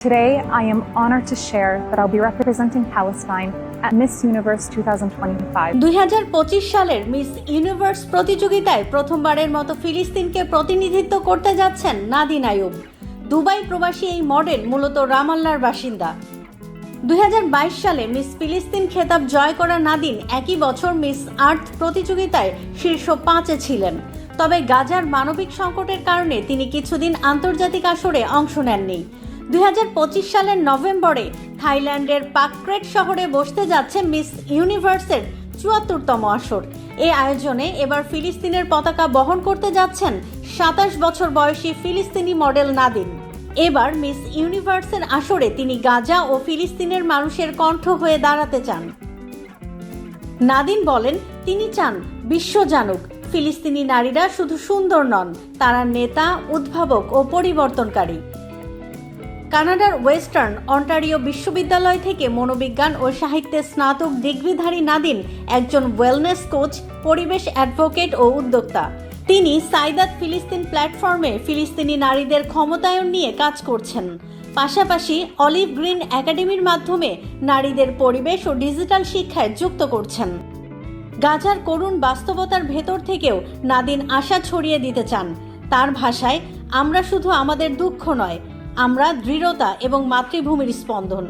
Today, I am honored to share that I'll be representing Palestine at Miss Universe 2025. দুই সালের miss universe প্রতিযোগিতায় প্রথমবারের মতো ফিলিস্তিনকে প্রতিনিধিত্ব করতে যাচ্ছেন নাদিন আয়ুব দুবাই প্রবাসী এই মডেল মূলত রামাল্লার বাসিন্দা। দুই হাজার বাইশ সালে মিস ফিলিস্তিন খেতাব জয় করা নাদিন একই বছর মিস আর্থ প্রতিযোগিতায় শীর্ষ পাঁচে ছিলেন। তবে গাজার মানবিক সংকটের কারণে তিনি কিছুদিন আন্তর্জাতিক আসরে অংশ নেননি। দুই হাজার পঁচিশ সালের নভেম্বরে থাইল্যান্ডের পাকক্রেট শহরে বসতে যাচ্ছে মিস ইউনিভার্সের চুয়াত্তরতম আসর। এ আয়োজনে এবার ফিলিস্তিনের পতাকা বহন করতে যাচ্ছেন সাতাশ বছর বয়সী ফিলিস্তিনি মডেল নাদিন এবার মিস ইউনিভার্সের আসরে তিনি গাজা ও ফিলিস্তিনের মানুষের কণ্ঠ হয়ে দাঁড়াতে চান। নাদিন বলেন, তিনি চান বিশ্ব জানুক, ফিলিস্তিনি নারীরা শুধু সুন্দর নন, তারা নেতা, উদ্ভাবক ও পরিবর্তনকারী। কানাডার ওয়েস্টার্ন অন্টারিও বিশ্ববিদ্যালয় থেকে মনোবিজ্ঞান ও সাহিত্যে স্নাতক ডিগ্রিধারী নাদিন একজন ওয়েলনেস কোচ পরিবেশ অ্যাডভোকেট ও উদ্যোক্তা। তিনি সাইদাত ফিলিস্তিন প্ল্যাটফর্মে ফিলিস্তিনি নারীদের ক্ষমতায়ন নিয়ে কাজ করছেন। পাশাপাশি অলিভ গ্রিন একাডেমির মাধ্যমে নারীদের পরিবেশ ও ডিজিটাল শিক্ষায় যুক্ত করছেন। গাজার করুণ বাস্তবতার ভেতর থেকেও নাদিন আশা ছড়িয়ে দিতে চান। তার ভাষায়, আমরা শুধু আমাদের দুঃখ নয় আমরা দৃঢ়তা এবং মাতৃভূমির স্পন্দন।